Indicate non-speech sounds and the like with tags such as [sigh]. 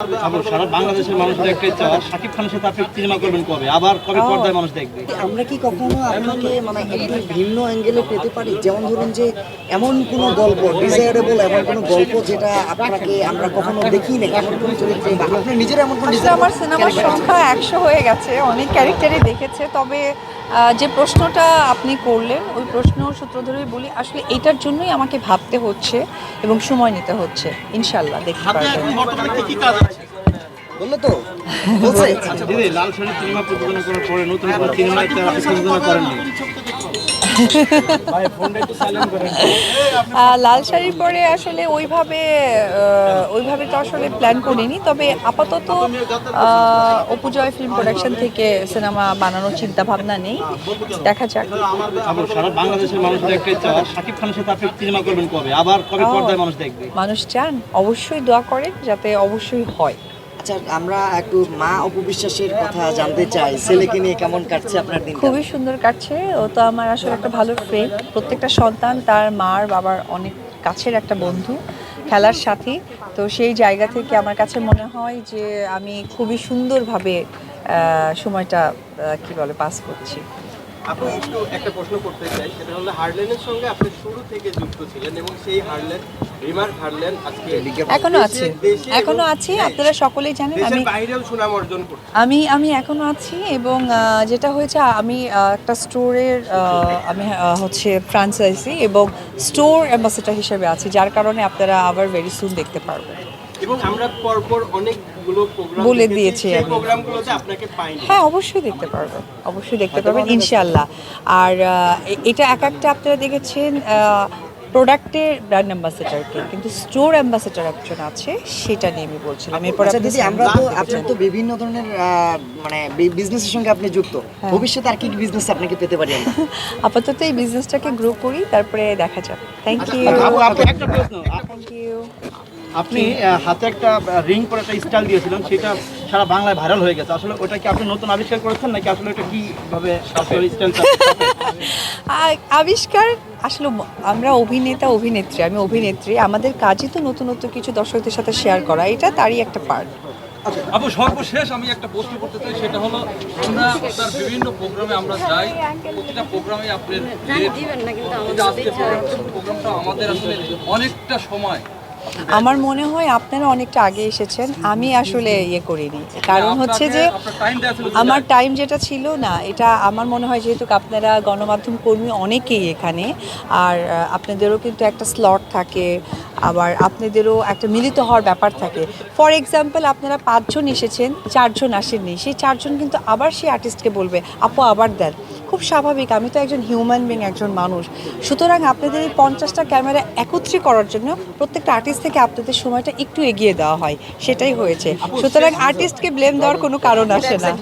আবার সারা বাংলাদেশের মানুষদের একটাই চাওয়া শাকিব খানের সাথে আপনি সিনেমা করবেন কবে? আবার কবে পর্দায় মানুষ দেখবে? আমরা কি কখনো আপনাকে মানে একটু ভিন্ন অ্যাঙ্গেলে পেতে পারি? যেমন ধরুন যে এমন কোনো গল্প ডিজায়ারেবল এমন কোনো গল্প যেটা আপনাকে আমরা কখনো দেখি না এমন কোনো চরিত্রে বা আপনার নিজের এমন কোনো আমার সিনেমার সংখ্যা একশো হয়ে গেছে অনেক ক্যারেক্টারই দেখেছে তবে যে প্রশ্নটা আপনি করলেন ওই প্রশ্ন সূত্র ধরেই বলি আসলে এটার জন্যই আমাকে ভাবতে হচ্ছে এবং সময় নিতে হচ্ছে। ইনশাল্লাহ দেখতে পাবেন পারবেন। এখন বর্তমানে কি কি কাজ আছে? বলল তো বলছে। দিদি লাল শাড়ি সিনেমা প্রযোজনা করার পরে নতুন কোনো আপনি করেননি। আহ, লাল শাড়ি পরে আসলে ওইভাবে ওইভাবে তো আসলে প্ল্যান করিনি তবে আপাতত অপুজয় ফিল্ম প্রোডাকশন থেকে সিনেমা বানানোর চিন্তা ভাবনা নেই। দেখা যাক। সারা বাংলাদেশের মানুষদের একটাই চাওয়া শাকিব খানের সাথে আপনি সিনেমা করবেন কবে? আবার কবে পর্দায় মানুষ দেখবে? মানুষ চান অবশ্যই দোয়া করেন যাতে অবশ্যই হয়। আচ্ছা আমরা একটু মা অপবিশ্বাসের কথা জানতে চাই। ছেলেকে নিয়ে কেমন কাটছে আপনার দিন খুবই সুন্দর কাটছে। ও তো আমার আসলে একটা ভালো ফ্রেন্ড প্রত্যেকটা সন্তান তার মার বাবার অনেক কাছের একটা বন্ধু, খেলার সাথী। তো সেই জায়গা থেকে আমার কাছে মনে হয় যে আমি খুবই সুন্দরভাবে সময়টা কি বলে পাস করছি। আপনি একটু একটা প্রশ্ন করতে চাই সেটা হলো হার্লেনের সঙ্গে আপনি শুরু থেকে যুক্ত ছিলেন এবং সেই হার্লেন রিমার্ক হার্লেন আজকে এখনও আছে। এখনও আছে আপনারা সকলেই জানেন আমি বাইরেও সুনাম অর্জন করছে। আমি আমি এখনও আছি এবং যেটা হয়েছে আমি একটা স্টোরের আমি হচ্ছে ফ্রান্সাইজি এবং স্টোর অ্যাম্বাসেডার হিসেবে আছি যার কারণে আপনারা আবার ভেরি সুন দেখতে পারবেন। এবং আমরা পরপর অনেকগুলো প্রোগ্রাম বলে দিয়েছি আমি। প্রোগ্রামগুলোতে আপনাকে পাইনি হ্যাঁ অবশ্যই দেখতে পারবেন। অবশ্যই দেখতে পারবেন ইনশাল্লাহ আর এটা এক একটা আপনারা দেখেছেন প্রোডাক্টের ব্র্যান্ড অ্যাম্বাসেডারকে কিন্তু স্টোর অ্যাম্বাসেডার একজন আছে সেটা নিয়ে আমি বলছিলাম। এরপর আচ্ছা আপনি দিদি আমরা তো আপনার তো বিভিন্ন ধরনের আহ, মানে বিজনেসের সঙ্গে আপনি যুক্ত। হ্যাঁ। ভবিষ্যতে আর কি কি বিজনেস আপনাকে পেতে পারি [laughs] আপাতত এই বিজনেসটাকে গ্রো করি তারপরে দেখা যাবে থ্যাংক ইউ আপু আপু একটা প্রশ্ন। থ্যাংক ইউ আপনি হাতে একটা রিং করে একটা স্টাইল দিয়েছিলেন সেটা সারা বাংলায় ভাইরাল হয়ে গেছে। আসলে ওটা কি আপনি নতুন আবিষ্কার করেছেন নাকি আসলে ওটা কীভাবে স্টাইলটা আ- আবিষ্কার আসলে আমরা অভিনেতা অভিনেত্রী আমি অভিনেত্রী আমাদের কাজই তো নতুন নতুন কিছু দর্শকদের সাথে শেয়ার করা এটা তারই একটা পার্ট আপু সর্বশেষ আমি একটা প্রশ্ন করতে চাই সেটা হলো আমরা আপনার বিভিন্ন প্রোগ্রামে আমরা যাই প্রতিটা প্রোগ্রামে আপনার যে আজকে প্রোগ্রামটা আমাদের আসলে অনেকটা সময় আমার মনে হয় আপনারা অনেকটা আগে এসেছেন আমি আসলে ইয়ে করিনি। কারণ হচ্ছে যে আমার টাইম যেটা ছিল না এটা আমার মনে হয় যেহেতু আপনারা গণমাধ্যম কর্মী অনেকেই এখানে আর আপনাদেরও কিন্তু একটা স্লট থাকে আবার আপনাদেরও একটা মিলিত হওয়ার ব্যাপার থাকে। ফর এক্সাম্পল আপনারা পাঁচজন এসেছেন চারজন আসেননি সেই চারজন কিন্তু আবার সেই আর্টিস্টকে বলবে আপু আবার দেন। খুব স্বাভাবিক আমি তো একজন হিউম্যান বিং একজন মানুষ। সুতরাং আপনাদের এই পঞ্চাশটা ক্যামেরা একত্রে করার জন্য প্রত্যেকটা আর্টিস্ট থেকে আপনাদের সময়টা একটু এগিয়ে দেওয়া হয় সেটাই হয়েছে। সুতরাং আর্টিস্টকে ব্লেম দেওয়ার কোনো কারণ আসে না।